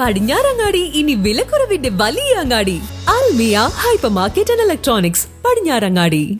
പടിഞ്ഞാറങ്ങാടി ഇനി വിലക്കുറവിന്റെ വലിയ അങ്ങാടി. Almiya hyper market and electronics Padinjarangadi.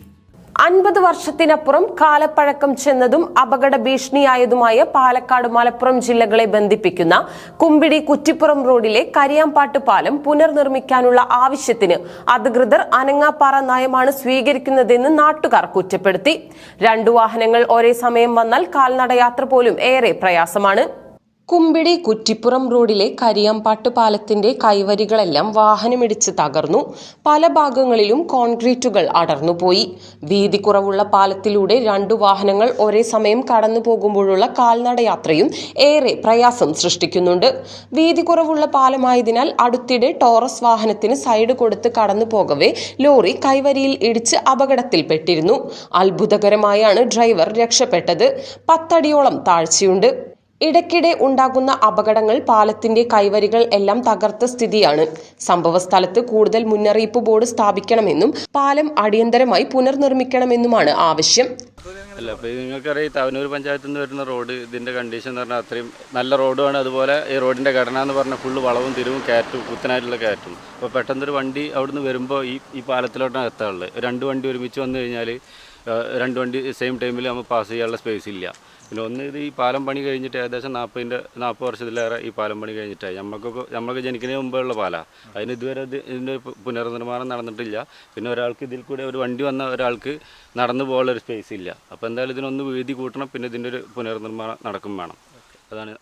അൻപത് വർഷത്തിനപ്പുറം കാലപ്പഴക്കം ചെന്നതും അപകട ഭീഷണിയായതുമായ പാലക്കാട് മലപ്പുറം ജില്ലകളെ ബന്ധിപ്പിക്കുന്ന കുമ്പിടി കുറ്റിപ്പുറം റോഡിലെ കരിയാമ്പാട്ട് പാലം പുനർനിർമ്മിക്കാനുള്ള ആവശ്യത്തിന് അധികൃതർ അനങ്ങാപ്പാറ നയമാണ് സ്വീകരിക്കുന്നതെന്ന് നാട്ടുകാർ കുറ്റപ്പെടുത്തി. രണ്ടു വാഹനങ്ങൾ ഒരേ സമയം വന്നാൽ കാൽനടയാത്ര പോലും ഏറെ പ്രയാസമാണ്. കുമ്പിടി കുറ്റിപ്പുറം റോഡിലെ കരിയാമ്പാട്ട് പാലത്തിന്റെ കൈവരികളെല്ലാം വാഹനമിടിച്ച് തകർന്നു. പല ഭാഗങ്ങളിലും കോൺക്രീറ്റുകൾ അടർന്നുപോയി. വീതി കുറവുള്ള പാലത്തിലൂടെ രണ്ടു വാഹനങ്ങൾ ഒരേ സമയം കടന്നു പോകുമ്പോഴുള്ള കാൽനടയാത്രയും ഏറെ പ്രയാസം സൃഷ്ടിക്കുന്നുണ്ട്. വീതി കുറവുള്ള പാലമായതിനാൽ അടുത്തിടെ ടോറസ് വാഹനത്തിന് സൈഡ് കൊടുത്ത് കടന്നു പോകവേ ലോറി കൈവരിയിൽ ഇടിച്ച് അപകടത്തിൽപ്പെട്ടിരുന്നു. അത്ഭുതകരമായാണ് ഡ്രൈവർ രക്ഷപ്പെട്ടത്. പത്തടിയോളം താഴ്ചയുണ്ട്. ഇടയ്ക്കിടെ ഉണ്ടാകുന്ന അപകടങ്ങൾ പാലത്തിന്റെ കൈവരികൾ എല്ലാം തകർത്ത സ്ഥിതിയാണ്. സംഭവ സ്ഥലത്ത് കൂടുതൽ മുന്നറിയിപ്പ് ബോർഡ് സ്ഥാപിക്കണമെന്നും പാലം അടിയന്തരമായി പുനർനിർമ്മിക്കണമെന്നുമാണ് ആവശ്യം. അല്ല അപ്പോൾ നിങ്ങൾക്കറിയാം ഈ തവനൂർ പഞ്ചായത്തിൽ നിന്ന് വരുന്ന റോഡ് ഇതിന്റെ കണ്ടീഷൻ എന്ന് പറഞ്ഞാൽ അത്രയും നല്ല റോഡുമാണ്. അതുപോലെ ഈ റോഡിന്റെ ഘടന എന്ന് പറഞ്ഞാൽ ഫുള്ള് വളവും തിരിവും കയറ്റും കുത്തനായിട്ടുള്ള കയറ്റും. അപ്പോൾ പെട്ടെന്നൊരു വണ്ടി അവിടുന്ന് വരുമ്പോൾ ഈ ഈ പാലത്തിലോട്ടാണ് എത്താറുള്ളത് രണ്ട് വണ്ടി ഒരുമിച്ച് വന്നു കഴിഞ്ഞാൽ രണ്ട് വണ്ടി സെയിം ടൈമിൽ നമ്മൾ പാസ് ചെയ്യാനുള്ള സ്പേസ് ഇല്ല. പിന്നെ ഒന്ന് ഇത് ഈ പാലം പണി കഴിഞ്ഞിട്ട് ഏകദേശം നാൽപ്പതിന്റെ നാൽപ്പത് വർഷത്തിലേറെ ഈ പാലം പണി കഴിഞ്ഞിട്ടായി. നമുക്കൊക്കെ നമ്മൾക്ക് ജനിക്കുന്നതിന് മുമ്പുള്ള പാലാണ് അതിന് ഇതുവരെ ഇതിന്റെ പുനർനിർമ്മാണം നടന്നിട്ടില്ല. പിന്നെ ഒരാൾക്ക് ഇതിൽ കൂടെ ഒരു വണ്ടി വന്ന ഒരാൾക്ക് നടന്നു പോകാനുള്ള ഒരു സ്പേസ് ഇല്ല. അപ്പോൾ എന്തായാലും ഇതിനൊന്ന് വീതി കൂട്ടണം പിന്നെ ഇതിന്റെ ഒരു പുനർനിർമ്മാണം നടക്കും വേണം. അതാണ്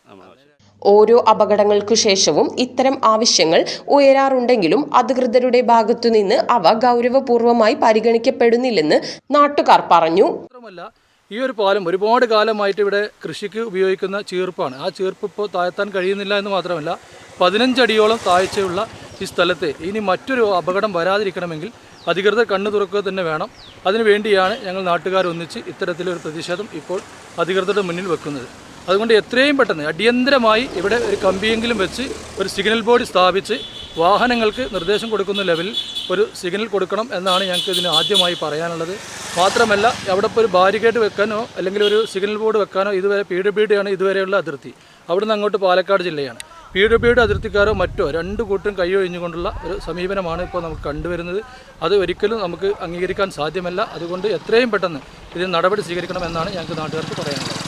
ഓരോ അപകടങ്ങൾക്കു ശേഷവും ഇത്തരം ആവശ്യങ്ങൾ ഉയരാറുണ്ടെങ്കിലും അധികൃതരുടെ ഭാഗത്തുനിന്ന് അവ ഗൗരവപൂർവമായി പരിഗണിക്കപ്പെടുന്നില്ലെന്ന് നാട്ടുകാർ പറഞ്ഞു. മാത്രമല്ല ഈ ഒരു പാലം ഒരുപാട് കാലമായിട്ട് ഇവിടെ കൃഷിക്ക് ഉപയോഗിക്കുന്ന ചീർപ്പാണ്. ആ ചീർപ്പ് ഇപ്പോൾ താഴ്ത്താൻ കഴിയുന്നില്ല എന്ന് മാത്രമല്ല പതിനഞ്ചടിയോളം താഴ്ചയുള്ള ഈ സ്ഥലത്ത് ഇനി മറ്റൊരു അപകടം വരാതിരിക്കണമെങ്കിൽ അധികൃതർ കണ്ണു തുറക്കുക തന്നെ വേണം. അതിനുവേണ്ടിയാണ് ഞങ്ങൾ നാട്ടുകാരൊന്നിച്ച് ഇത്തരത്തിലൊരു പ്രതിഷേധം ഇപ്പോൾ അധികൃതരുടെ മുന്നിൽ വെക്കുന്നത്. അതുകൊണ്ട് എത്രയും പെട്ടെന്ന് അടിയന്തരമായി ഇവിടെ ഒരു കമ്പിയെങ്കിലും വെച്ച് ഒരു സിഗ്നൽ ബോർഡ് സ്ഥാപിച്ച് വാഹനങ്ങൾക്ക് നിർദ്ദേശം കൊടുക്കുന്ന ലെവലിൽ ഒരു സിഗ്നൽ കൊടുക്കണം എന്നാണ് ഞങ്ങൾക്ക് ഇതിന് ആദ്യമായി പറയാനുള്ളത്. മാത്രമല്ല അവിടെ ഇപ്പോൾ ഒരു ബാരിക്കേഡ് വെക്കാനോ അല്ലെങ്കിൽ ഒരു സിഗ്നൽ ബോർഡ് വെക്കാനോ ഇതുവരെ പി ഡി ആണ് ഇതുവരെയുള്ള അതിർത്തി. അവിടുന്ന് അങ്ങോട്ട് പാലക്കാട് ജില്ലയാണ്. പി ഡി ബിയുടെ അതിർത്തിക്കാരോ മറ്റോ രണ്ട് കൂട്ടും കൈയൊഴിഞ്ഞുകൊണ്ടുള്ള ഒരു സമീപനമാണ് ഇപ്പോൾ നമുക്ക് കണ്ടുവരുന്നത്. അത് ഒരിക്കലും നമുക്ക് അംഗീകരിക്കാൻ സാധ്യമല്ല. അതുകൊണ്ട് എത്രയും പെട്ടെന്ന് ഇതിന് നടപടി സ്വീകരിക്കണമെന്നാണ് ഞങ്ങൾക്ക് നാട്ടുകാർക്ക് പറയാനുള്ളത്.